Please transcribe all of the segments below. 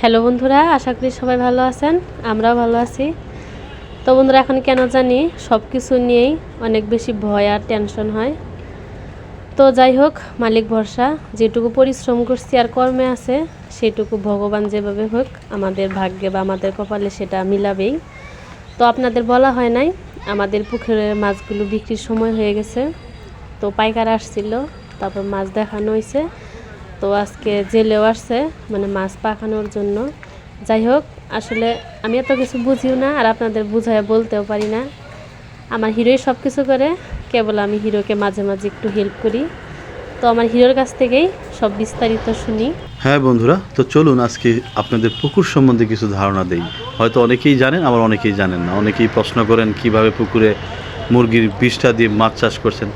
Hello বন্ধুরা, আশা করি সবাই ভালো আছেন, আমরাও ভালো আছি। তো বন্ধুরা, এখন কেন জানি সব কিছু নিয়েই অনেক বেশি ভয় আর টেনশন হয়। তো যাই হোক, মালিক ভরসা, যেটুকু পরিশ্রম করছি আর কর্মে আছে, সেটুকু ভগবান যেভাবে হোক আমাদের ভাগ্যে বা আমাদের কপালে সেটা মিলাবেই। তো আপনাদের বলা হয় নাই, আমাদের পুকুরের মাছগুলো বিক্রির সময় হয়ে গেছে। তো পাইকার আসছিল, তারপর মাছ দেখানো হয়েছে তো আজকে জেলেও আসছে মানে মাছ পাকানোর জন্য। যাই হোক, আসলে আমি এত কিছু বুঝিও না আর আপনাদের বুঝায় বলতেও পারি না। আমার হিরোই সব কিছু করে, কেবল আমি হিরোকে মাঝে মাঝে একটু হেল্প করি। তো আমার হিরোর কাছ থেকেই সব বিস্তারিত শুনি। হ্যাঁ বন্ধুরা, তো চলুন আজকে আপনাদের পুকুর সম্বন্ধে কিছু ধারণা দেই। হয়তো অনেকেই জানেন, আবার অনেকেই জানেন না। অনেকেই প্রশ্ন করেন, কীভাবে পুকুরে মুরগির বিষটা দিয়ে মাছ চাষ করছেন।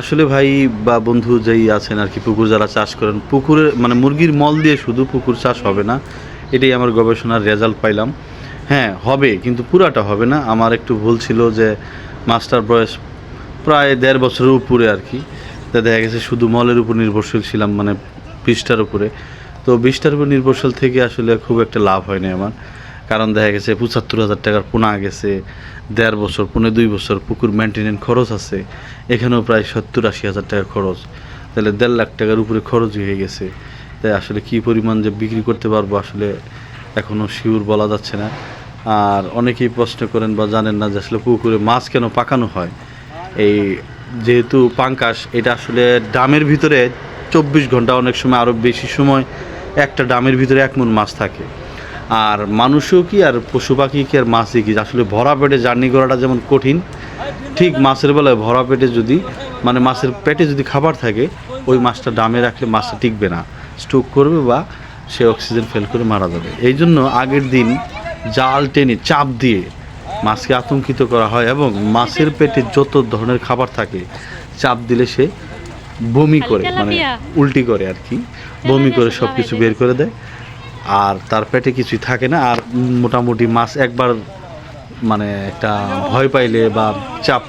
আসলে ভাই বা বন্ধু যেই আছেন আর কি, পুকুর যারা চাষ করেন, পুকুরে মানে মুরগির মল দিয়ে শুধু পুকুর চাষ হবে না, এটাই আমার গবেষণার রেজাল্ট পাইলাম। হ্যাঁ হবে, কিন্তু পুরাটা হবে না। আমার একটু ভুল ছিল যে মাস্টার বয়স প্রায় দেড় বছরের উপরে আর কি। তা দেখা গেছে শুধু মলের উপর নির্ভরশীল ছিলাম মানে বিষটার উপরে। তো বিষটার উপর নির্ভরশীল থেকে আসলে খুব একটা লাভ হয়নি আমার। কারণ দেখা গেছে পঁচাত্তর হাজার টাকার পোনা গেছে, দেড় বছর পনেরো দুই বছর, পুকুর মেনটেনেন্স খরচ আছে, এখানেও প্রায় সত্তর আশি হাজার টাকার খরচ। তাহলে দেড় লাখ টাকার উপরে খরচ হয়ে গেছে। তাই আসলে কী পরিমাণ যে বিক্রি করতে পারব আসলে এখনও শিওর বলা যাচ্ছে না। আর অনেকেই প্রশ্ন করেন বা জানেন না যে আসলে পুকুরে মাছ কেন পাকানো হয়? এই যেহেতু পাঙ্কাশ, এটা আসলে ডামের ভিতরে চব্বিশ ঘণ্টা অনেক সময় আরও বেশি সময় একটা ডামের ভিতরে এক মন মাছ থাকে। আর মানুষও কি আর পশু পাখি কি আর মাছই কি? আসলে ভরা পেটে জার্নি করাটা যেমন কঠিন ঠিক মাছের বেলায় ভরা পেটে যদি মানে মাছের পেটে যদি খাবার থাকে ওই মাছটা ডামে রাখলে মাছটা টিকবে না। স্ট্রোক করবে বা সে অক্সিজেন ফেল করে মারা যাবে। এই জন্য আগের দিন জাল টেনে চাপ দিয়ে মাছকে আতঙ্কিত করা হয় এবং মাছের পেটে যত ধরনের খাবার থাকে চাপ দিলে সে বমি করে মানে উল্টি করে আর কি। বমি করে সব কিছু বের করে দেয়। আর তার পেটে কিছুই থাকে না। আর মোটামুটি মাছ একবার মানে একটা ভয় পাইলে বা চাপ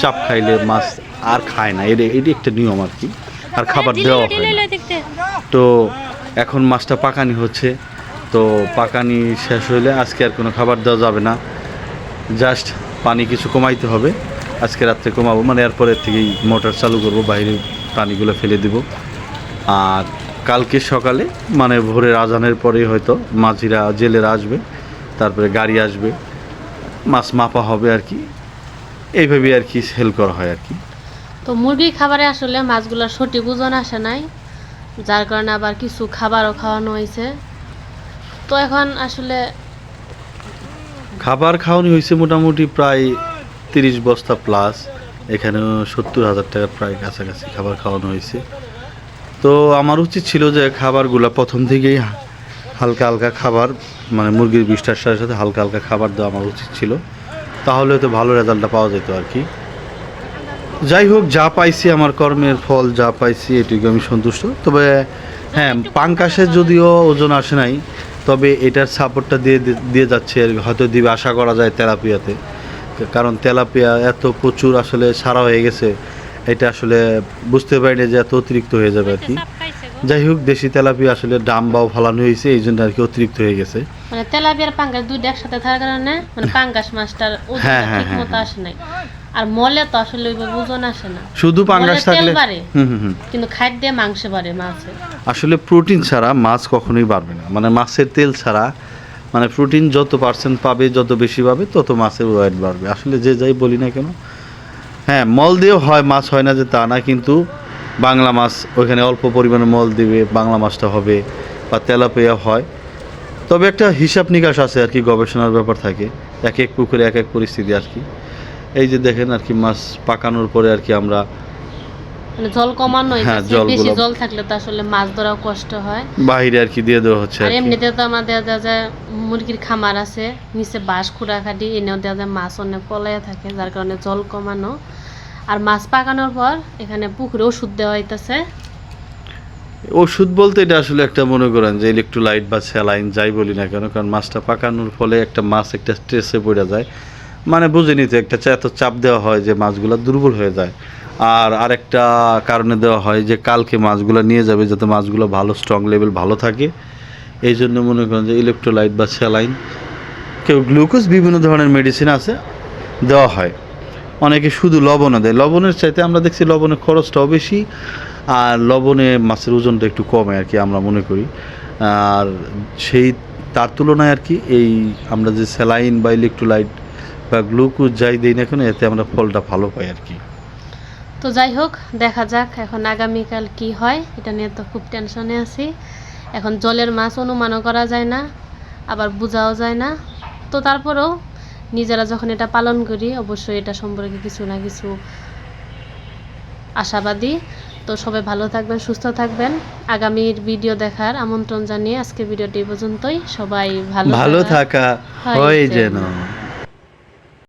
চাপ খাইলে মাছ আর খায় না। এটা এটি একটা নিয়ম আর কি। আর খাবার দেওয়া হয় না। তো এখন মাছটা পাকানি হচ্ছে। তো পাকানি শেষ হইলে আজকে আর কোনো খাবার দেওয়া যাবে না। জাস্ট পানি কিছু কমাইতে হবে। আজকে রাত্রে কমাবো। মানে এরপরের থেকেই মোটর চালু করব বাইরে পানিগুলো ফেলে দিব। আর কালকে সকালে মানে ভোরের আজানের পরেই হয়তো মাঝিরা জেলেরা আসবে তারপরে গাড়ি আসবে মাছ মাপা হবে আর কি। এইভাবে আর কি সেল করা হয় আর কি। তো মুরগি খাবারে আসলে মাছগুলোর সঠিক ওজন আসে নাই যার কারণে আবার কিছু খাবারও খাওয়ানো হয়েছে। তো এখন আসলে খাবার খাওয়ানি হয়েছে মোটামুটি প্রায় তিরিশ বস্তা প্লাস এখানেও সত্তর হাজার টাকার প্রায় কাছাকাছি খাবার খাওয়ানো হয়েছে। তো আমার উচিত ছিল যে খাবারগুলো প্রথম থেকেই হালকা হালকা খাবার মানে মুরগির বিষটার সাথে সাথে হালকা হালকা খাবার দেওয়া আমার উচিত ছিল। তাহলে তো ভালো রেজাল্টটা পাওয়া যেত আর কি যাই হোক, যা পাইছি আমার কর্মের ফল, যা পাইছি এটুকু আমি সন্তুষ্ট। তবে হ্যাঁ পাঙ্কাশে যদিও ওজন আসে নাই, তবে এটার সাপোর্টটা দিয়ে দিয়ে যাচ্ছে হয়তো দিবে আশা করা যায় তেলাপিয়াতে। কারণ তেলাপিয়া এত প্রচুর আসলে সারা হয়ে গেছে। এটা আসলে বুঝতে পারিনি যে এত অতিরিক্ত হয়ে যাবে আর কি। যাই হোক দেশি তেলাপিয়া আসলে ডাম বাও ফালানো হয়েছে এই জন্য আর কি অতিরিক্ত হয়ে গেছে। মানে তেলাপিয়ার পাঙ্গাস দুইটা একসাথে থাকার কারণে মানে পাঙ্গাস মাছটার ওজন হ্যাঁ, হ্যাঁ, ঠিক হ্যাঁ, মতো আসে নাই। আর মলে তো আসলে ওইভাবে ওজন আসে না। শুধু পাঙ্গাস থাকলে হুম হুম হুম। কিন্তু খাদ্যে মাংসে বাড়ে মাছে। আসলে প্রোটিন ছাড়া মাছ কখনোই বাড়বে না। মানে মাছের তেল ছাড়া মানে প্রোটিন যত পার্সেন্ট পাবে যত বেশি পাবে তত মাছের ওয়েট বাড়বে। আসলে যে যাই বলি না কেন হ্যাঁ মল দিয়েও হয়, মাছ হয় না যে তা না, কিন্তু বাংলা মাছ, ওইখানে অল্প পরিমাণে মল দিবে, বাংলা মাছটা হবে বা তেলাপিয়া হয়। তবে একটা হিসাব নিকাশ আছে আর কি, গবেষণার ব্যাপার থাকে, এক এক পুকুরে, এক এক পরিস্থিতি আর কি। এই যে দেখেন আর কি, মাছ পাকানোর পরে আর কি আমরা মানে জল কমানো হ্যাঁ, বেশি জল থাকলে তো আসলে মাছ ধরাও কষ্ট হয়। বাইরে আর কি দিয়ে দেওয়া হচ্ছে আর এমনিতে তো আমাদের দেখা যায় মুরগির খামার আছে নিচে বাঁশ এনেও দেখা যায় মাছ অনেক পলাইয়া থাকে যার কারণে জল কমানো। আর মাছ পাকানোর পর এখানে পুকুরে ওষুধ দেওয়া হইতেছে। ওষুধ বলতে এটা আসলে একটা মনে করেন যে ইলেকট্রোলাইট বা স্যালাইন যাই বলি না কেন কারণ মাছটা পাকানোর ফলে একটা মাছ একটা স্ট্রেসে পড়ে যায়। মানে বুঝে নিতে একটা এত চাপ দেওয়া হয় যে মাছগুলো দুর্বল হয়ে যায়। আর আরেকটা কারণে দেওয়া হয় যে কালকে মাছগুলো নিয়ে যাবে যাতে মাছগুলো ভালো স্ট্রং লেভেল ভালো থাকে। এই জন্য মনে করেন যে ইলেকট্রোলাইট বা স্যালাইন কেউ গ্লুকোজ বিভিন্ন ধরনের মেডিসিন আছে, দেওয়া হয়। অনেকে শুধু লবণও দেয়। লবণের চাইতে আমরা দেখছি লবণের খরচটাও বেশি, আর লবণে মাছের ওজনটা একটু কমে আর কি আমরা মনে করি। আর সেই, তার তুলনায় আর কি এই আমরা যে স্যালাইন বা ইলেকট্রোলাইট বা গ্লুকোজ যাই দিই না কেন, এতে আমরা ফলটা ভালো পাই আর কি। তো যাই হোক দেখা যাক এখন আগামীকাল কি হয়। এটা নিয়ে তো খুব টেনশনে আছি। এখন জলের মাছ অনুমানও করা যায় না আবার বোঝাও যায় না। তো তারপরেও নিজেরা যখন এটা পালন করি অবশ্যই এটা সম্পর্কে কিছু না কিছু আশাবাদী। তো সবাই ভালো থাকবেন সুস্থ থাকবেন। আগামীর ভিডিও দেখার আমন্ত্রণ জানিয়ে আজকে ভিডিওটি পর্যন্তই। সবাই ভালো ভালো থাকা হয়। যেন।